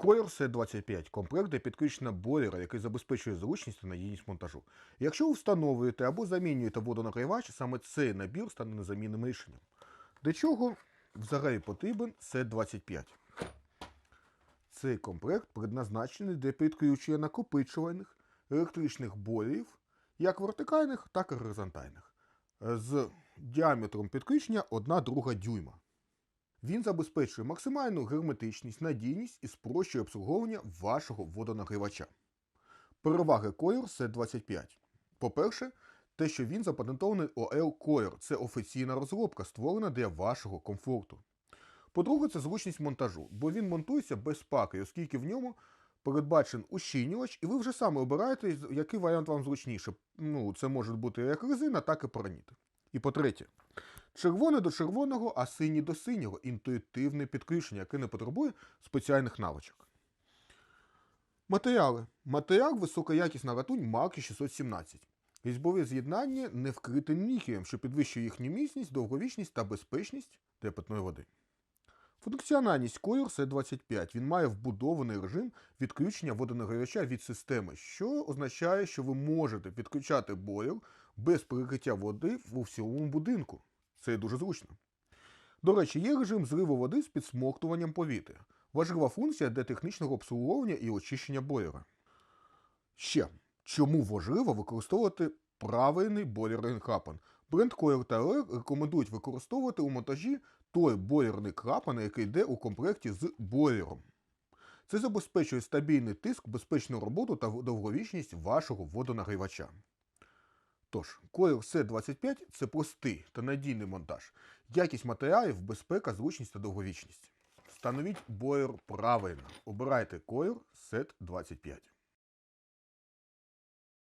Coil C25 комплект для підключення бойлера, який забезпечує зручність та надійність монтажу. Якщо ви встановлюєте або замінюєте водонагрівач, саме цей набір стане незамінним рішенням. Для чого взагалі потрібен C25? Цей комплект предназначений для підключення накопичувальних електричних бойлерів, як вертикальних, так і горизонтальних, з діаметром підключення 1,2 дюйма. Він забезпечує максимальну герметичність, надійність і спрощує обслуговування вашого водонагрівача. Переваги Coir C25. По-перше, те, що він запатентований OL Coir. Це офіційна розробка, створена для вашого комфорту. По-друге, це зручність монтажу, бо він монтується без паки, оскільки в ньому передбачен ущільнювач, і ви вже саме обираєте, який варіант вам зручніше. Ну, це може бути як резина, так і параніт. І по-третє, червоне до червоного, а синій до синього інтуїтивне підключення, яке не потребує спеціальних навичок. Матеріали. Матеріал високоякісна латунь марки 617. Різьбове з'єднання не вкрите нікелем, що підвищує їхню міцність, довговічність та безпечність для питної води. Функціональність Coil C25. Він має вбудований режим відключення водонагрівача від системи, що означає, що ви можете підключати бойлер без перекриття води у всьому будинку. Це дуже зручно. До речі, є режим зриву води з підсмоктуванням повітря. Важлива функція для технічного обслуговування і очищення бойлера. Ще, чому важливо використовувати правильний бойлерний клапан? Бренд Coil та LR рекомендують використовувати у монтажі той бойлерний клапан, який йде у комплекті з бойлером. Це забезпечує стабільний тиск, безпечну роботу та довговічність вашого водонагрівача. Тож, Coil C25 це простий та надійний монтаж, якість матеріалів, безпека, зручність та довговічність. Встановіть бойлер правильно. Обирайте Coil C25.